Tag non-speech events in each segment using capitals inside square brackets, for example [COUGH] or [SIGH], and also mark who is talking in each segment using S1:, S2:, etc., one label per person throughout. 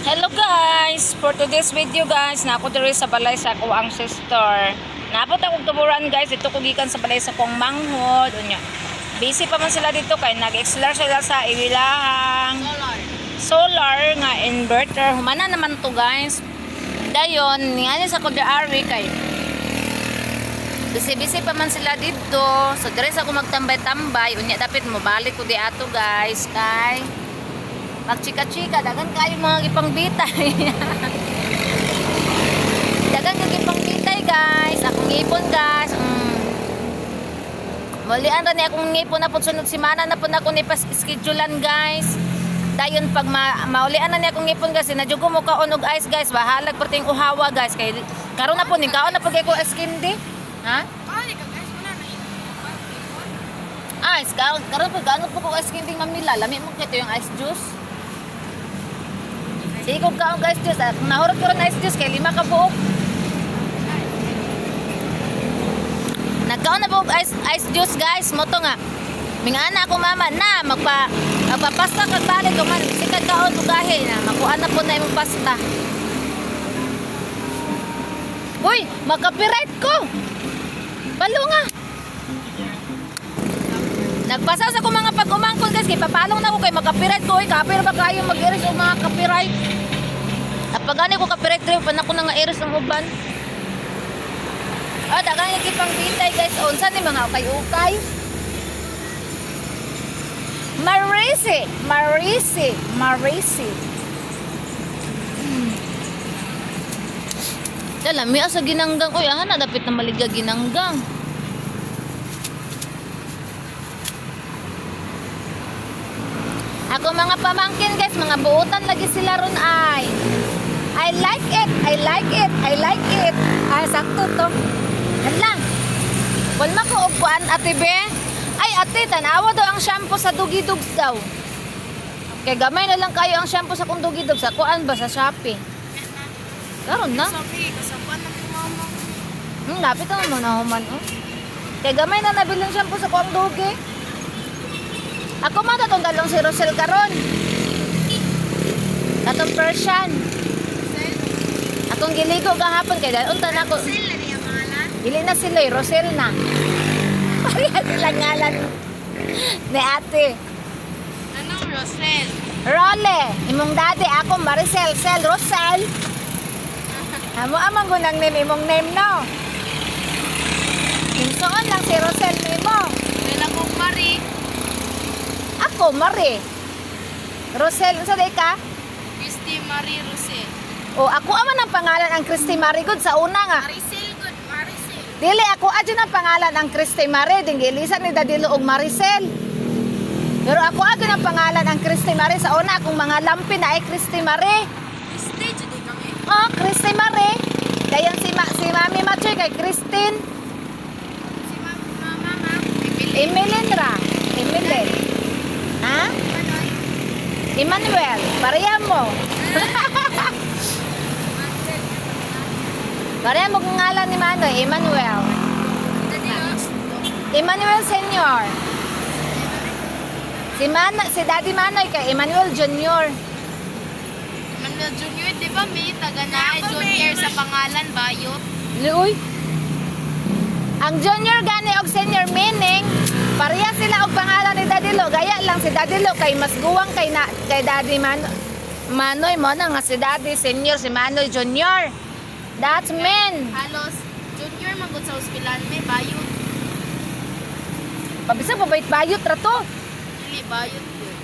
S1: Hello guys! For today's video guys, napo diri sa balay sa kuang sister. Napot akong tuburan guys, ito ko gikan sa balay sa kong manghod. Unya. Busy pa man sila dito kay nag-explore sila sa iwilahang
S2: Solar.
S1: nga inverter. Humana naman to guys. Dayon, nga sa kudaari kay Busy-busy pa man sila dito. So, dire sa ako magtambay-tambay. Unya, dapat mabalik ko di ato guys. Kay magchika-chika, dagan kayo mga gipang bitay. [LAUGHS] dagan ka gipang bitay, guys. Akong ngipon, guys. Mm. Mulian ra ni akong ngipon na po sunod simana na po na ako ni pas schedulean, guys. Dayon pag ma maulian na ni akong ngipon guys, najugo mo ka onog ice guys, bahalag perting uhawa guys kay karon na po ni kaon na pag ko skin di. Ha? Ice, karon karon pag kaon po ko skin ding mamila, lami mo kito yung ice juice. Sige kung kaon guys juice, ah, kung nahurot ko rin ice juice kay lima ka buok. Nagkaon na og ice, ice juice guys, mo to nga. Mingana ako mama na magpa magpapasta kag balik ko man sikad kaon ugahe na makuha na po na imong pasta. Uy, magka-copyright ko. Balo nga. Nagpasa sa ko mga pag-umangkol guys, kay papalong na ko kay magka-copyright ko. Uy, kapir ba kayo mag-iris o mga copyright? At pag gani ko copyright trip, pa na ko na iris ng uban. Ah, dagang yung kipang bitay guys. Unsa ni mga ukay-ukay? Marisi, Marisi, Marisi. Hmm. Dala, mi asa ginanggang. Uy, aha na, dapit na maligya ginanggang. Ako mga pamangkin guys, mga buutan lagi sila ron ay. I like it, I like it, I like it. Ay, sakto to. Hala. Walma ko upuan, ate be. Ay, ate, tanawa daw ang shampoo sa dugidugs daw. Kay gamay na lang kayo ang shampoo sa kung dugidugs. Sa kuan ba? Sa Shopee. Karon na.
S2: Sabi, kasapan na mama.
S1: Hmm, lapit naman mo na human. Oh. Kaya gamay na nabilin shampoo sa kuang dugi. Ako man tatong dalong si Rosel karon. Katong Persian. Akong giligo gahapon kay dahil unta na ko.
S2: Sila niya pangalan.
S1: Dili na sila, Rosel na. Pareha sila ngalan ni ate.
S2: Anong Rosel?
S1: Role, imong dati ako Maricel, Sel, Rosel. Amo amang gunang name imong name no. Kinsoon lang si Rosel nimo.
S2: Kailan kong Marie.
S1: Ako, Mari. Rosel, unsa day ka?
S2: Christy Marie Rosel.
S1: O ako aman ang pangalan ang Christy Marigod sa una nga.
S2: Maricel, good. Maricel.
S1: Dili ako adyo ang pangalan ang Christy Mari, ding ilisan ni Dadilo og Maricel. Pero ako adyo ang pangalan ang Christy Mari sa una akong mga lampi na ay Christy Mari.
S2: Stage din kami.
S1: Oh, Christy Mari. Dayon si ma si Mami Machoy kay Christine
S2: Si mama, mama. Emily.
S1: Emilyn ra. Emilyn. Ha? Emmanuel, pareha mo. [LAUGHS] pareha mo kung ngalan ni Manoy, Emmanuel. Emmanuel Senior. Si Man si Daddy Manoy kay Emmanuel Junior.
S2: Manuel Junior, di ba may taga na Junior sa pangalan Bayot?
S1: Uy. Ang junior gani og senior meaning pareha sila og pangalan ni Daddy Lo. Gaya lang si Daddy Lo kay mas guwang kay na, kay Daddy Man Manoy mo na nga si Daddy senior si Manoy junior. That's mean.
S2: Halos, Junior magod sa ospital may Bayot.
S1: Pabisa babait bayot ra to.
S2: Dili, Bayot yun.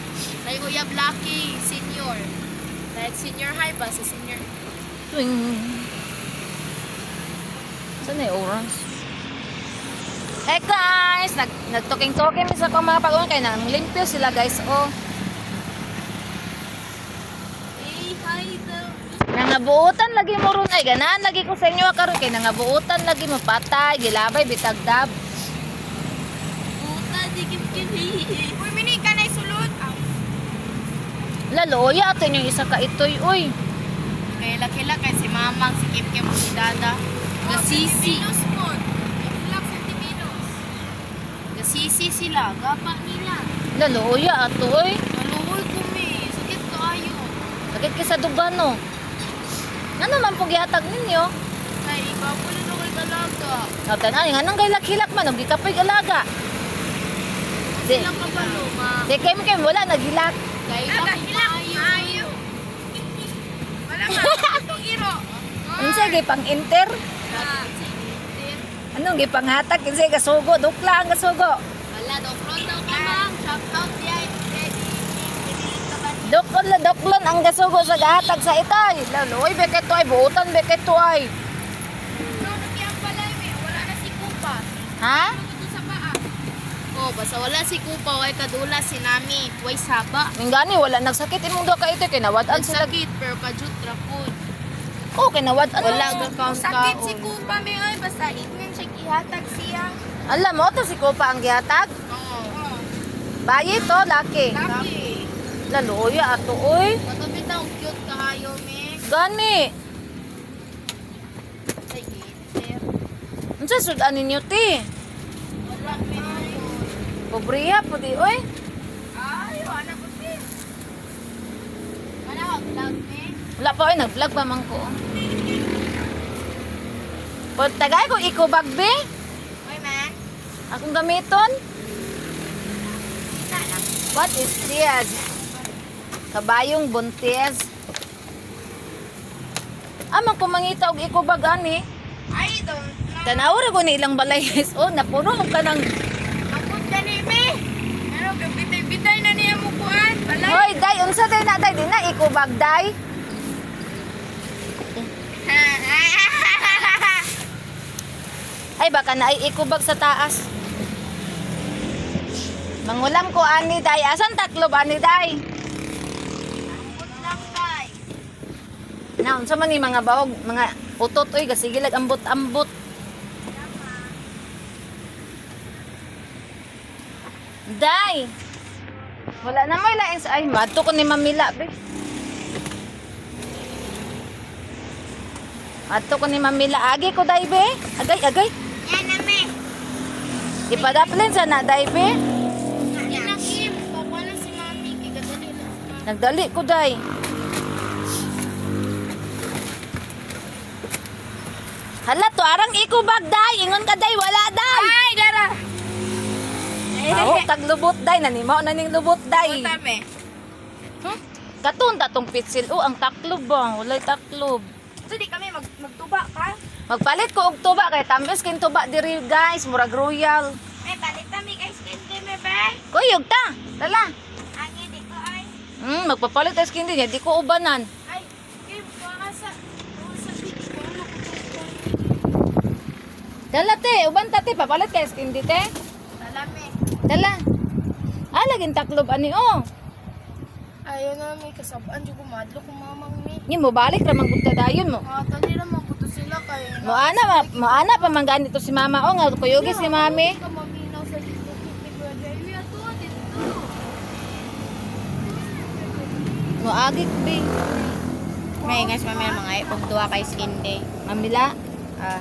S2: Kay Kuya Blacky, senior. Like senior high ba sa senior?
S1: Tuwing. Saan na yung orange? Hey guys! Nag, nagtoking-toking sa kong mga pag kay nang limpyo sila guys. Oh.
S2: Eh, hi daw.
S1: Nangabuutan lagi mo ron ay ganan lagi ko sa inyo karon kay nangabuutan lagi mo patay gilabay bitag dab.
S2: Puta, di kim kini. Uy, mini ka na sulod.
S1: Laloya atin yung isa ka itoy uy.
S2: Kay lakila kay si Mamang, si Kim Kim, si Dada. Gasisi. Gasisi sila, gapa nila.
S1: Laloya ato uy.
S2: Naluhoy ko mi, sakit kaayo.
S1: Sakit kay sa dugan no. Ano man po gihatag ninyo?
S3: Ay, iba po na kay dalaga.
S1: O tanan nga nang hilak-hilak man og gikapoy alaga. Di,
S3: Ilang ka ba, Luma?
S1: di kem kem wala naghilak.
S3: Kay ilang maayo. Wala nga, itong [LAUGHS] iro.
S1: Unsa gi pang enter? Anong gi panghatag kinsa gasugo dukla ang gasugo.
S3: Wala, dokron daw ka, ma'am. Shout out yan.
S1: Doklon la doklon ang gasugo sa gahatag sa itay. Lalo, oy beket to ay buutan beket to ay.
S3: Wala na si Kupa.
S1: Ha?
S3: Oh, basta wala si Kupa, way kadula si Nami. Way saba.
S1: Mingani wala nagsakit imong duha ka ito kinawad-an sila.
S3: Nagsakit, pero kajut rapod.
S1: Oh, kinawad-an.
S3: Wala
S1: na.
S3: ka kaon
S2: Sakit si Kupa, may ay, basta ingnan siya ihatag siya.
S1: Alam mo to si Kopa ang gihatag.
S3: Oo.
S1: Bayi to laki.
S3: Laki.
S1: Lalo ya ato oy.
S3: Katabi daw, cute kahayo, me.
S1: Gani.
S3: Ay, gitter.
S1: Unsa sudan ninyo ti?
S3: Wala, me.
S1: Pobriya po di oy.
S3: Ay, wala ko, me. Wala ka, vlog, me.
S1: Wala pa oy nag-vlog pa man ko. Tagay ko iko bagbe,
S3: Oy, man.
S1: akong gamiton. What is this? Kabayong buntis. Amang kumangita og iko bag ani.
S3: Ay, don't.
S1: Tanaw ra ko ni ilang balay guys. Oh, napuno mo ka ng
S3: Akot ka ni, me. Ano, bitay-bitay na niya mo kuan. Balay.
S1: Hoy, day, unsa day na day di na iko bag day? [LAUGHS] Ay baka na ay ikubag sa taas. Mangulam ko ani day. Asan tatlo ba ani day? Na unsa man ni mga bawog, mga utot oy gasigilag ambot-ambot. Day. Wala na may lain sa ay madto ko ni Mamila be. Madto ko ni Mamila agi ko day be. Agay agay.
S3: Yan na, me.
S1: Ipadaplin sa na day be. Nagdali ko day. Hala to arang iko bag day. Ingon ka day wala day.
S3: Ay, dara.
S1: Aho taglubot day nanimaw na ning lubot day.
S3: me.
S1: Hmm? Katon tatong pitsil o ang taklob ba? Walay taklob.
S2: So, di kami mag magtuba ka.
S1: Magpalit ko og tuba kay tamis kin tuba diri guys, murag royal.
S2: Ay, palit kami kay skin di me be.
S1: Kuyog ta. Dala.
S2: Ang hindi ko ay.
S1: Hmm, magpapalit ang skin din, di ko ubanan.
S2: Ay, Kim, baka sa... baka sa beach ko, ano ko
S1: Dala te, uban ta te, papalit kay skin di te.
S3: Dala, me.
S1: Dala. Ah, laging taklob ani oh.
S3: Ayaw na, me. Kasabaan dyan kumadlo kung mamang, me.
S1: Ni mo balik ra man gud dayon mo.
S3: Tali naman ko to sila kay...
S1: Mo ana ma- mo ana pa man ganito si mama oh nga kuyogi si mami.
S3: Ko.
S1: Mo agik be.
S2: May guys, mamaya mga ipagtuwa kay skin day.
S1: Mamila.
S2: Ah.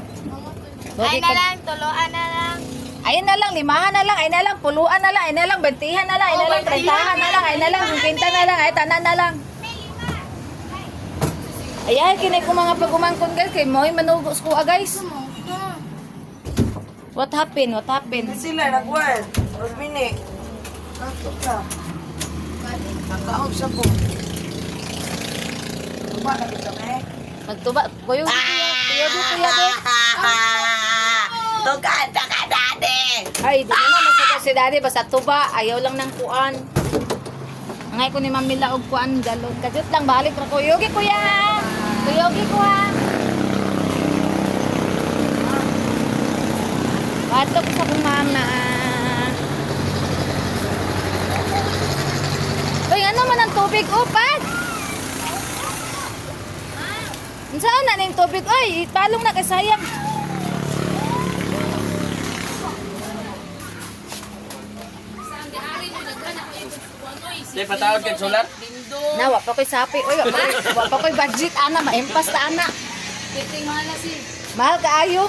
S2: Ay na lang, tuloan na lang.
S1: Ayun na lang, limahan na lang, ay na lang, puluan na lang, ay na lang, bentihan na lang, ay na lang, trentahan na lang, ay na lang, kumpinta na lang, ay tanan na lang. Ay, ay, kinay ko mga pagumangkon guys, kay mo'y manugos ko ah guys. What happened? What happened?
S4: sila nagwan. Rosmini. Kato ka. Nakaog sa ko. Tuba na kita me.
S1: Nagtuba, kuyo, kuyo, kuyo, kuyo, [LAUGHS]
S4: Tugada ka dati.
S1: Ay, di na masaka si daddy, basta tuba, ayaw lang ng kuan. Angay ko ni Mamila og kuan, galog. Kadit lang, balik ra kuyogi kuya. Kuyogi ko ha. Batok sa kong mama. Uy, ano man ang tubig, upad? Saan na ning tubig? Uy, palong na kay
S5: Di patawad kang solar?
S1: Na, wa pa ko'y sapi. Uy, wa pa ko'y- wa pa ko'y budget, ana. Maimpas ta, ana. Mahal ka ayo.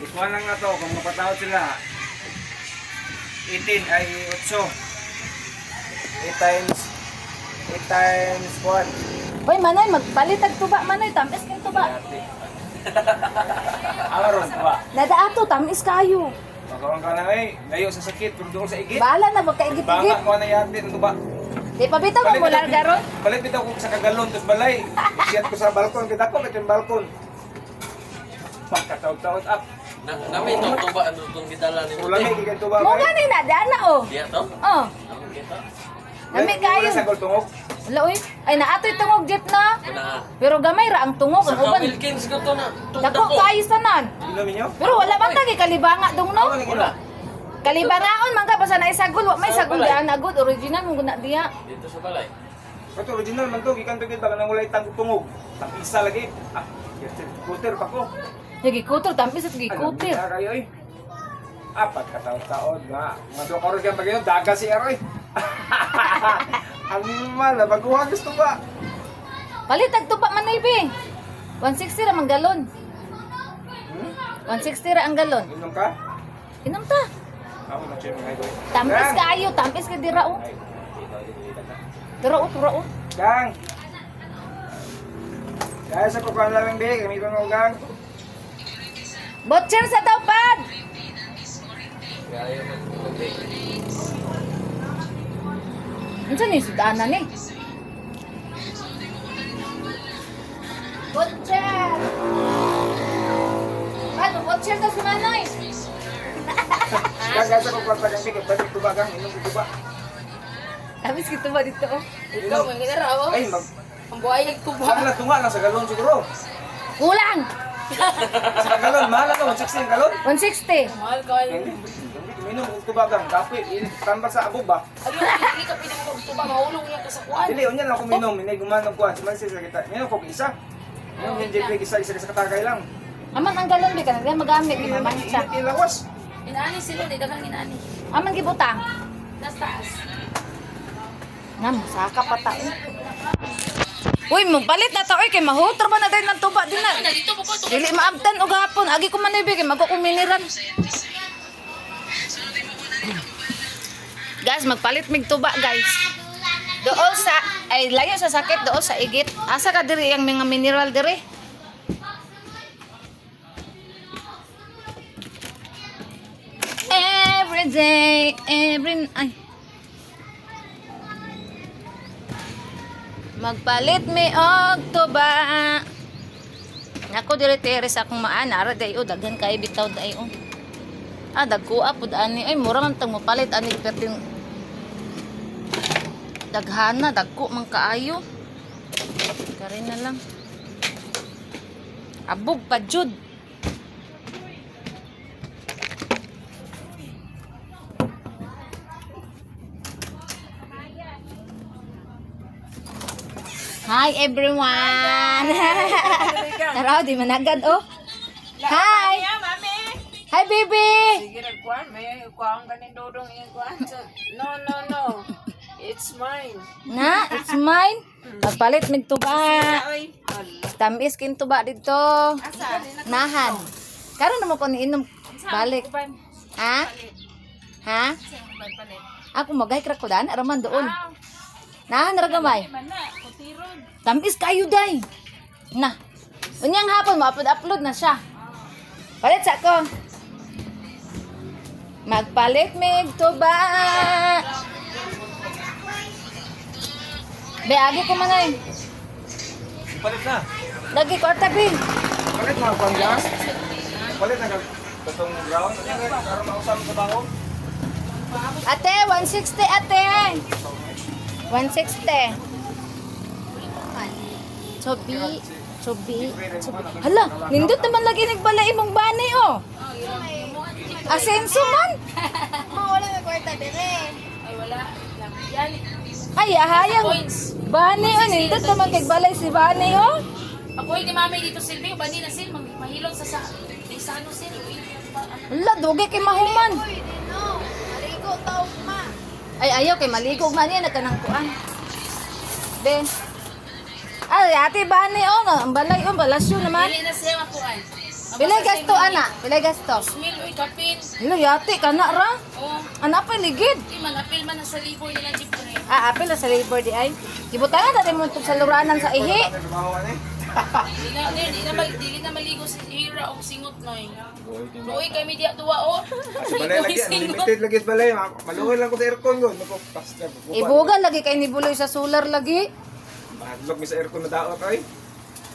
S5: Ikuha lang na to, kung mapatawad sila. 18 ay 8. 8 times 8 times 1.
S1: Hoy, manay, magpalitag tuba, manay. Tamis kang tuba.
S5: Aron, ba?
S1: Nadaato, tamis kayo.
S5: Magkaroon ka na eh. Ngayon sa sakit, pero doon sa igit.
S1: Bahala na, magkaigit-igit.
S5: Banga ko na yate, ano ba?
S1: Di pa bitaw mo mula garon.
S5: Balit bitaw ko sa kagalon, tapos balay. Siyat ko sa balkon, kita ko, ito yung balkon. Pagkataot-taot up.
S6: Na, namin itong tuba ano itong gitala ni
S5: eh, kikin tuba
S1: Mo
S5: ba?
S1: gani na, dana oh.
S6: Diya to?
S1: Oh,
S6: Ano kita?
S1: Nami kayo.
S5: Wala sa tungok.
S1: Wala oy. Ay naatoy tungog jeep na. Pero gamay ra ang tungog
S6: Sa
S1: ang uban.
S6: Wilkins ko to na.
S1: Dako kayo sanan. Pero wala man tagi kalibanga dong no.
S5: Wala.
S1: Kalibangaon man ka basta na isagol, wa may
S6: Sa
S1: sagol diyan na good original mo guna diya.
S6: Dito sa balay.
S5: Ito original man to, gikan to kita nang walay tang tungog. Tang isa lagi. Ah, kuter pa ko.
S1: Yagi kutor tampis at gi kutir.
S5: bisa kayo eh. Apat kataon-taon nga. Mga doon karoon kang pagino, daga si Eroy. [LAUGHS] Ang mala, baguhan gusto ba?
S1: Palitag tuba man na ibi. 160 ra man galon.
S5: Hmm?
S1: 160 ra ang galon.
S5: Inom ka?
S1: Inom ta.
S5: Ako na siya mga idol.
S1: Tampis
S5: Gang!
S1: kayo, tampis ka dira oh.
S5: Dito na.
S1: Dira oh, dira oh.
S5: Gang! Kaya sa kukuhan lamang di, gamitin mo gang.
S1: Butcher sa tawpad.
S6: Kaya tubig.
S1: Unsa ni sudanan ni? Butcher. Ano, butcher na si Manoy?
S5: Gang, kaya sa kukuhan lamang di, balik tuba gang, inom ko tuba.
S1: Tapos kita ba dito?
S3: Ikaw, may ginara, oh.
S5: Ay, mag...
S3: Ang buhay nagtuba.
S5: Saan lang tunga lang sa galon siguro.
S1: Kulang!
S5: Sa galon, mahal ako, 16 galon.
S1: 160.
S3: Mahal ka.
S5: Hindi, hindi, minum ko tuba gang, kape, tambal sa abog ba?
S3: Ayun, hindi ka pinagtuba. Mahulong yan ka sa kuwan.
S5: Dili, unyan lang ako minom, hindi gumanong kuha. Sumansi sa kita. Minum ko isa. Minum yung JP isa, isa sa katagay lang.
S1: Aman ang galon di ka na magamit ni mama siya.
S5: Ilawas.
S3: Inaani sila, di dagang inaani.
S1: Aman gibutang.
S3: Nas taas.
S1: Nam, saka pa ta. eh. Uy, mo palit na ta oy kay mahutro ba na dahil ng tuba din na.
S3: Ko.
S1: Dili maabtan og hapon, agi ko man ibig magko Guys, magpalit mig tuba, guys. Dool sa ay layo sa sakit dool sa igit. Asa ka diri ang mga mineral diri? Every day, every ay. Magpalit mi og tuba. Ako dire teres akong maana ara day o daghan kay bitaw day o. Ah dagkuha pud ani ay mura man tang mopalit ani perting daghana dagko man kaayo. Kare na lang. Abog pa jud. Hi everyone! [LAUGHS] Tara, di managad oh. Hi! Hi baby!
S4: Sige, nagkuhan. May kuhaan ka ni Dodong yung kuhaan. No, no, no. It's mine.
S1: Na, it's mine. Magpalit mig tuba. Tamis kin tuba dito. Nahan. Karon naman ko niinom balik. Ha? Ha? Ako magay krak ko dan araman doon. Nahan ra gamay. Tamis kayo day. Na. Unyang hapon ma-upload na siya. Palit sa ko. Magpalit mig tuba. Be, agi ko manay.
S5: Palit na.
S1: Lagi ko tabi.
S5: Palit kuhan gang. Palit na. Katong ground. Ano karoon mausap sa bango?
S1: Ate, 160 ate. 160. Chobi. Chobi. Chobi. Hala, nindot naman lagi nagbala imong bani oh. Asenso man. [LAUGHS]
S3: Ay, wala. Yan.
S1: Ay, ahayang.
S3: Coins.
S1: Bani oh, nindot naman kay balay si bani oh.
S3: Ako yung mami dito silbi. Bandi na sil. Mahilot sa sa. Sa ano sil.
S1: Hala, dugi kay mahuman. Ay, ayaw kay maligo man yan kanang kuan. Be. Ay, ate bani oh, ang balay oh, balasyo naman.
S3: Dili na siya mapuan.
S1: Pilay gasto, ana. Pilay gasto.
S3: Smil, uy, kapin.
S1: Hello, yati ka na ra.
S3: Oh,
S1: Ana pa ligid.
S3: di man, apil man na sa liboy nila, di pre.
S1: Ah, apil na sa labor di ay. Gibutangan natin mo ito sa luranan sa ihi.
S3: Di na, di, di na, mal- dili na maligo si Hira o singot noy. Uy, kami diya tuwa, oh.
S5: Sa balay lagi, unlimited lagi sa balay. Maluhoy lang ko sa aircon pasta.
S1: Ibuga lagi kay nibuloy sa solar lagi.
S5: Mahadlok mi sa aircon na daot ay.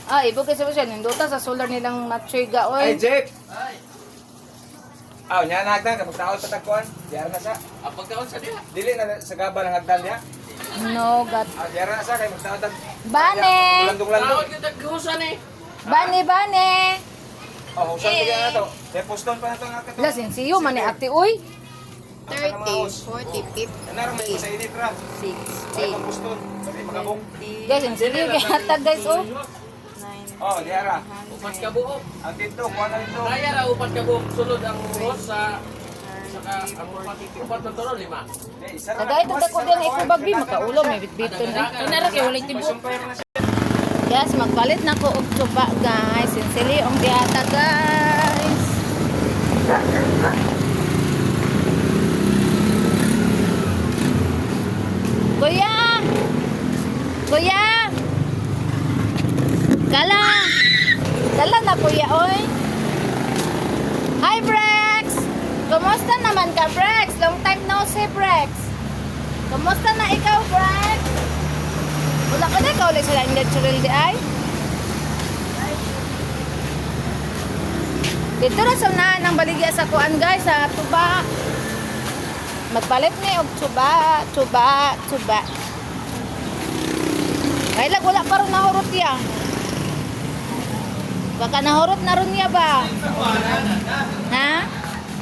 S1: Ah, ibuga sa siya. Ninduta sa solar nilang natsuiga,
S5: Ay,
S1: oy.
S5: Jeep! Aw, nya na hagdan, kapag tao sa tagkuhan. Diyara na siya.
S6: Ang pagkaon sa diya.
S5: Dili na sa gaba ng hagdan niya.
S1: No, gat.
S5: Ah, diyara na siya, kay magtao tag...
S1: Bane!
S5: Landong-landong.
S6: Tawag kita gusan eh.
S1: Bane, bane!
S5: Oh, husan bigyan na to. Kaya poston pa na to.
S1: Wala, sinsiyo man ni ate, uy.
S2: 30, 40, 50,
S5: Nanar may sa init ra.
S2: 60,
S5: Kaya pang poston. Dali magabong.
S1: Guys, guys, oh.
S2: 9,
S5: diyara.
S6: Upat ka buok.
S5: Ang dito, kuha na dito.
S6: Kaya ra upat ka buok. Sulod ang buhos sa... Saka ang upat, upat na toro, lima.
S1: Tagay ito ko din ay kubagbi, makaulo, may bitbiton eh.
S3: Kanara kay walay tibo.
S1: Guys, magpalit na ko og tuba, guys. Sinsili ang diata, guys. Kuya! Kuya! Kala! Dala na kuya, oy. Hi, Brex! Kumusta naman ka, Brex? Long time no see, Brex. Kumusta na ikaw, Brex? Wala ka na ikaw ulit sila natural di ay? Dito na sa unahan ng baligya sa kuan guys, sa tuba. Magpalit ni og tuba, tuba, tuba. Ay lag wala pa ron nahurot ya. Baka nahurot na ron niya ba? Ha?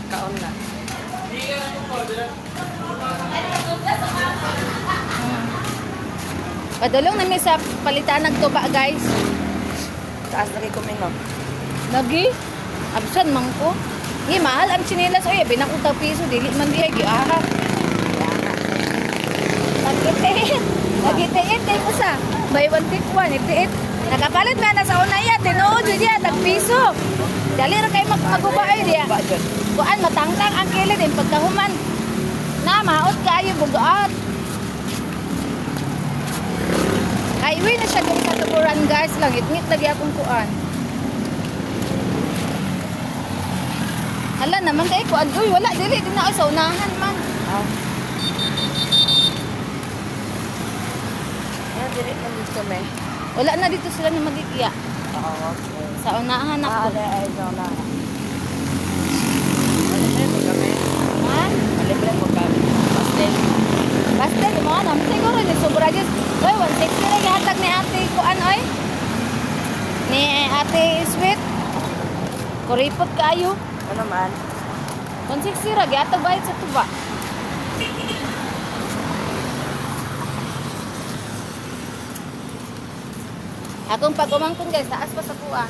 S2: kaon na.
S1: Padulong namin sa palitan ng tuba guys.
S2: Taas lagi ko mingon.
S1: Lagi? Absan man ko. Di mahal ang chinelas. Oy, binakutang piso. Dili man diya. Giaha. Nagitiit. Nagitiit. Kay mo sa. Buy one take one. Itiit. Nakapalit na na sa una iya. Tinuod diya. Nagpiso. Dali ra kay mag magubay diya. Kuan matangtang ang kilid. Yung pagkahuman. Na, maot kayo. Bugaat. Highway na siya kung katuburan guys. Langit-ngit lagi akong kuan. Hala naman kay kuan. Uy, wala dili din na sa unahan man.
S2: Ano dili man dito me?
S1: Wala na dito sila na magigya.
S2: Oo.
S1: Sa unahan
S2: Ah,
S1: ako.
S2: ada ay daw na.
S1: Ha?
S2: Libre mo kami. Pastel.
S1: Di mo naman siguro ni sobra gis. Uy, 160 lagi hatag ni ate kuan oy. Ni ate sweet. Kuripot kayo.
S2: Ano man?
S1: 160 ra gihatag bayad sa tuba. Akong pag-umangkon guys, taas pa sa kuha.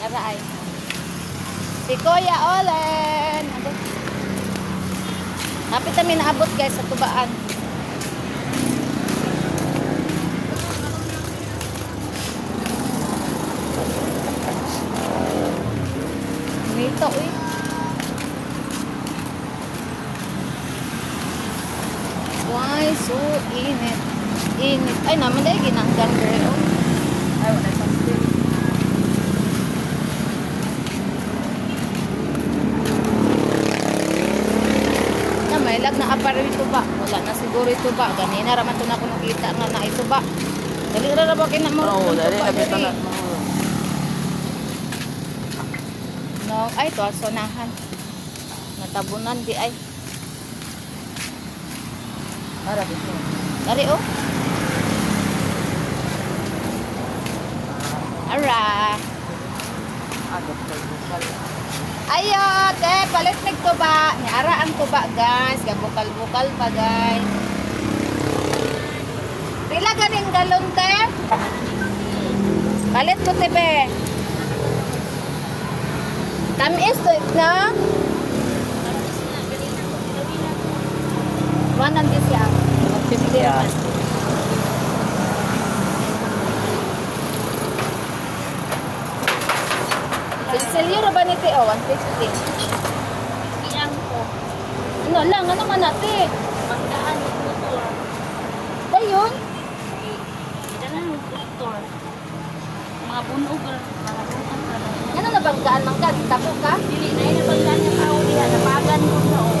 S1: Ara ay. Si Kuya Olen. Hapit kami naabot guys sa tubaan. Nito, uy. Why so init? Init. Ay, naman dahil ginanggan girl.
S2: Ay, wala pastel.
S1: Na may lag na aparel ito ba? Wala na siguro ito ba? Ganina raman ito na ako nakita nga na ito ba? Dali ra ba kina mo?
S2: Oo, dali. Abito
S1: dali?
S2: na.
S1: No, ay to sonahan. Natabunan di ay.
S2: Para dito.
S1: Dari oh. Ara.
S2: Agad ko.
S1: Ayo, te, palit nig tuba. Ni ara ang tuba, guys. Gabukal-bukal pa, guys. Pila ganing galon, te? Palit mo, te, be. Tamis to, na? One ang di siya. 50
S2: Yeah.
S1: Te, oh, 150.
S3: Iyang ko.
S1: Ano lang, ano man ate?
S3: Magdaan ng motor.
S1: Dayon.
S3: Dala ng motor. Mga bunog. Bunog.
S1: Ano na banggaan man ka? Tapo ka?
S3: Dili na yun ang ganya tao diha. Napagan ko na o.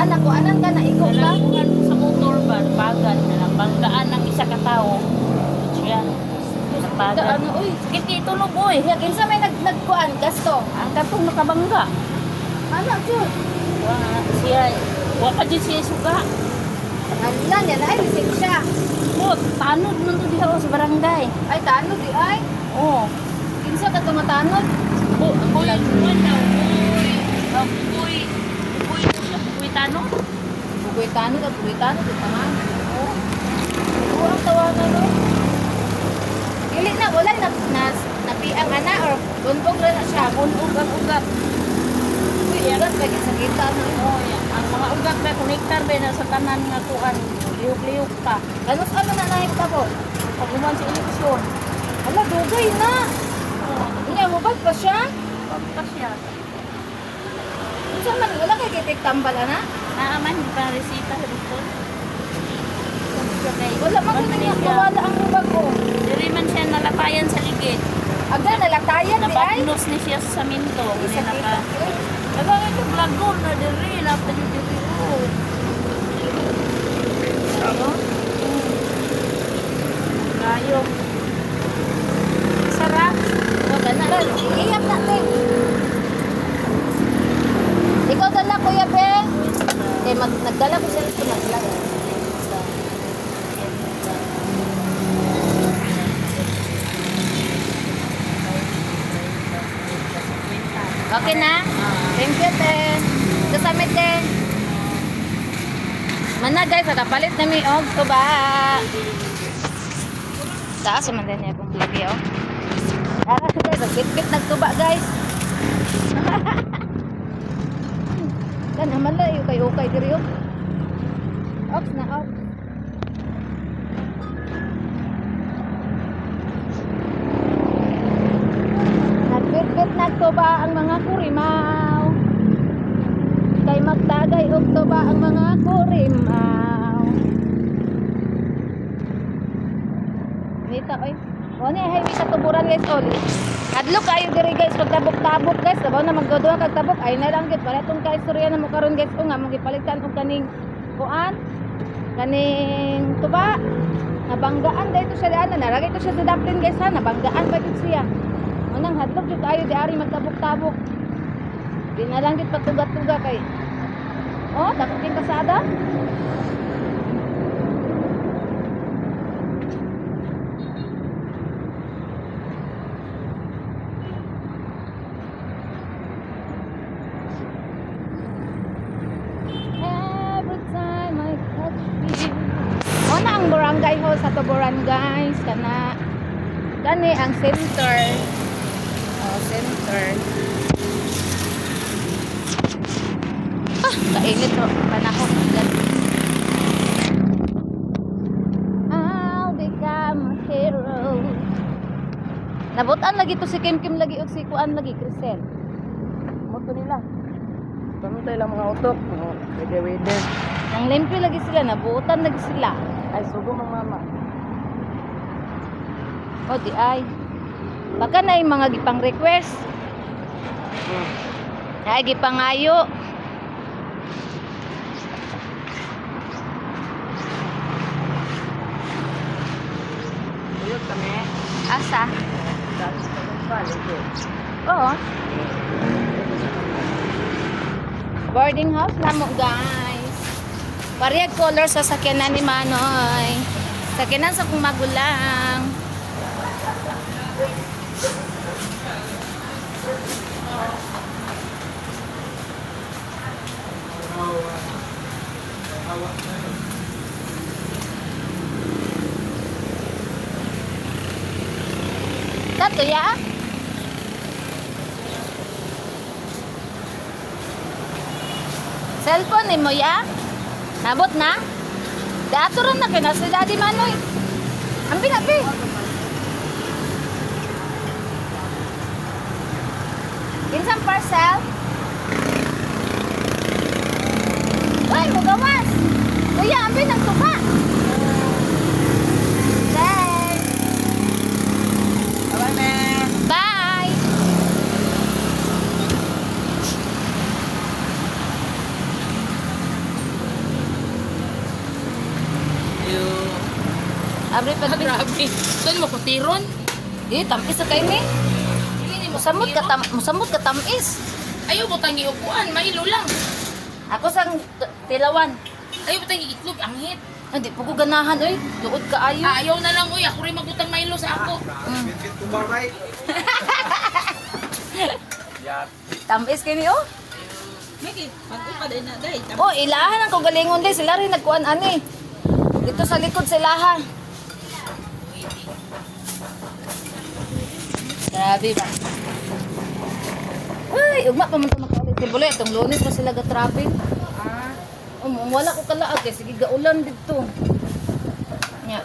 S1: Anak ko, anan ka na ikaw ka?
S3: Ko sa motor ba. Napagan na lang. Banggaan ng isa ka tao. Siya. Napagan.
S1: ano, uy.
S3: Sakit kay tulog oy.
S1: Ya, kinsa may nag nagkuan gasto.
S3: Ang katong nakabangga.
S1: Ano, Jud?
S3: Wa siya. Wa pa dyan siya suga.
S1: Ano yan, ay lisensya.
S3: Oh, tanod man to diha sa barangay.
S1: Ay, tanod di ay.
S3: Oh.
S1: Kinsa ka tumatanod?
S3: Bu buy buwan daw. Buy. Ah, buy. Buy mo siya. Buy tanod.
S1: Bugoy tanod bugoy tanod, di taman. Oo. Oo, ang tawanan no. Dili na, wala na, na, napiang ana or buntog na na siya.
S3: Bunog ang ugat.
S1: Ugat, bagay sa kita na.
S3: Oh, yan. Ang mga ugat ba connector ba na sa tanan nga kuan. Liyok-liyok pa.
S1: Ganus ano na nahip ka po?
S3: Pag naman sa eleksyon.
S1: Hala, dugay na.
S3: Oh,
S1: Hindi, mabag pa siya.
S3: pagka siya.
S1: Kinsa man, wala kay kitik tambal na.
S3: Naaman di pa resita dito.
S1: Wala man ko niya mawala ang mubag ko.
S3: Diri man siya ligid.
S1: Aga, nalatayan di ay.
S3: Nabagnos ni siya sa minto.
S1: Isa
S3: naka. Nagawin ito vlogor na diri. Lapit yung diri. Oh.
S1: Ano?
S3: Kayo. Sarap.
S1: Wala na. Iiyak natin. Ikaw dala, Kuya Ben. Eh, mag nagdala ko siya sa nagdala. Okay na? Thank you, te. Kasamit, te. Mana guys, nakapalit na mi og tuba. Taas man din niya kung lagi oh. Tara guys, ang bit-bit nagtuba guys. [LAUGHS] Kan naman la yung kayo kay diri oh. Ops na ops. Ang mga kurimaw. Kay magtagay og tuba ang mga kurimaw. Nita oy. O ni highway sa tuburan guys oli. Adlo kayo diri guys pag tabok-tabok guys, sabaw na magdodua kag tabok ay na lang gid para tong kaistorya na mo karon guys o nga mo gipalitan og kaning kuan kaning tuba nabanggaan dahito siya daan na naragay to siya sa Dublin guys ha nabanggaan pa gid siya Manang hadlok jud kayo di ari magtabok-tabok. Di na lang gid patuga-tuga kay Oh, dako king kasada. Every time I touch you. O na ang barangay hall sa Tuburan guys. Kana Kani ang center. Center. Ah, kainit to. Panahon. I'll become a hero. Nabutan lagi to si Kim Kim lagi og si Kuan lagi Crisel. Moto nila.
S6: Kami tayo lang mga utok. Wede-wede.
S1: Nang limpyo lagi sila, nabutan lagi sila.
S6: Ay, sugo mga mama.
S1: O di ay. Baka na yung mga gipang request. Ay gipangayo.
S6: Uyot kami.
S1: Asa? Oo. Boarding house na mo guys. Parehag color sa sakyanan ni Manoy. Sakyanan sa magulang. Tato ya? Cellphone ni mo ya? Nabot na? Dato rin na kina si Daddy Manoy. Ang binabi. Kinsan pa Uy, mugawas. Kuya, ambil ng tuba. Bye.
S4: Bye, man.
S1: Bye. Abri pa din.
S3: Grabe. Doon mo kutiron.
S1: Eh, tamis sa kayo ni. Musamot ka, tam, musamot ka tamis.
S3: Ayaw mo tangi upuan, mailo lang.
S1: Ako sang t- tilawan.
S3: Ayaw mo tangi itlog, anghit.
S1: Hindi po ko ganahan, oy. Duod ka ayo.
S3: Ah, ayaw na lang, uy. Ako rin magutang mailo sa ako.
S5: Ba? Yan. [LAUGHS]
S1: Tamis kini oh.
S4: Miki, mag-upa din na, day.
S1: Oh, ilahan ang kagalingon din. Sila rin nagkuan ani. Dito sa likod sila ha. Grabe ba? Uy, ugma pa man ito Si Buloy, itong lunes pa sila ga-travel. Ah. Um, wala ko kalaag eh. Sige, gaulan dito. Nya.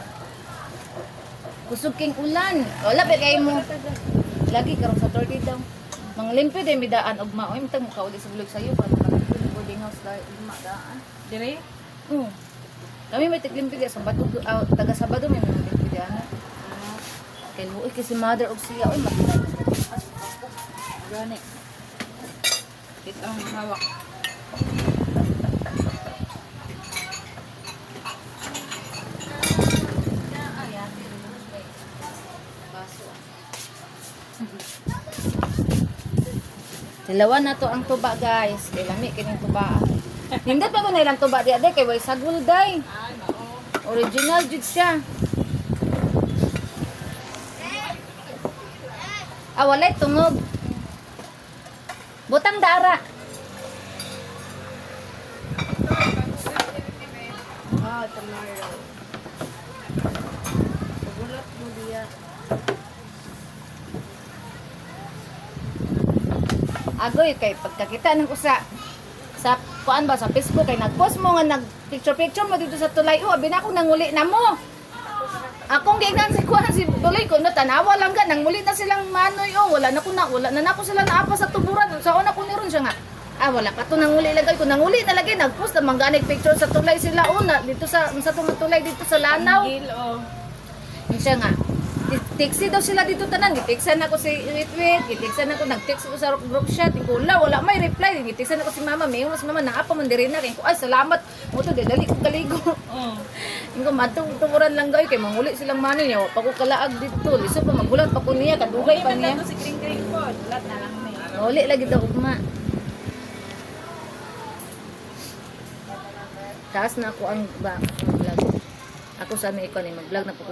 S1: Kusog king ulan. Wala pa kayo mo. Lagi karong sa Saturday daw. Mang limpi din bidaan og mao imtag mo kauli sa bulog sayo para boarding house dahil lima daan.
S4: Dire?
S1: Oo. Kami may tiglimpi sa Sabado, ah, taga Sabado may mga limpi di ana. Kay luoy kasi mother og siya oy magdala.
S4: Gani. Ito ang hawak.
S1: Dalawa na to ang tuba guys. Kay lami kining tuba. Hindi pa ko na ilang tuba di ade kay way sagul day. Original jud siya. Ah, walay tungog. Butang dara.
S4: Ah, tomorrow. Pagulat mo diya.
S1: Agoy kay pagkakita ng usa sa kuan ba sa Facebook kay nagpost mo nga nag picture picture mo dito sa tulay oh abi na ako nanguli na mo akong gignan si kuan si tuloy ko no tanawa lang ga nanguli na silang manoy oh wala na ko na wala na nako sila naapa sa tuburan sa una ko ni ron siya nga ah wala pa to nanguli lagay ko nanguli na lagi nagpost na mangganig picture sa tulay sila una dito sa sa tulay dito sa lanaw
S4: Gil, oh.
S1: siya nga. Ti- Tiksi daw sila dito tanan. Gitiksan ako si Witwit. Gitiksan ako. Nag-text ko sa group chat. Tingkula. Wala may reply. Gitiksan ako si mama. May si mama. Naapa man diri na. Kaya ko, ay salamat. Mo to. Dali ko kaligo.
S4: Oh. [LAUGHS]
S1: Yung matutumuran lang gawin. Kay manguli silang mano niya. Wa Pa ko kalaag dito. Liso pa. Magulat pa ko niya. Kadugay pa niya.
S4: Ito si Kring Kring po. Lat na lang may.
S1: Uli lagi daw ugma. Taas na ako ang ba, vlog. Ako sa may ikaw ni mag-vlog na ko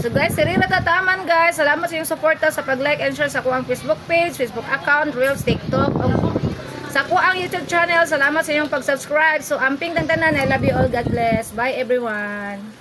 S1: So guys, si Rina guys. Salamat sa iyong suporta sa pag-like and share sa kuang Facebook page, Facebook account, Reels, TikTok, o sa kuang YouTube channel. Salamat sa iyong pag-subscribe. So amping ng tanan. I love you all. God bless. Bye everyone.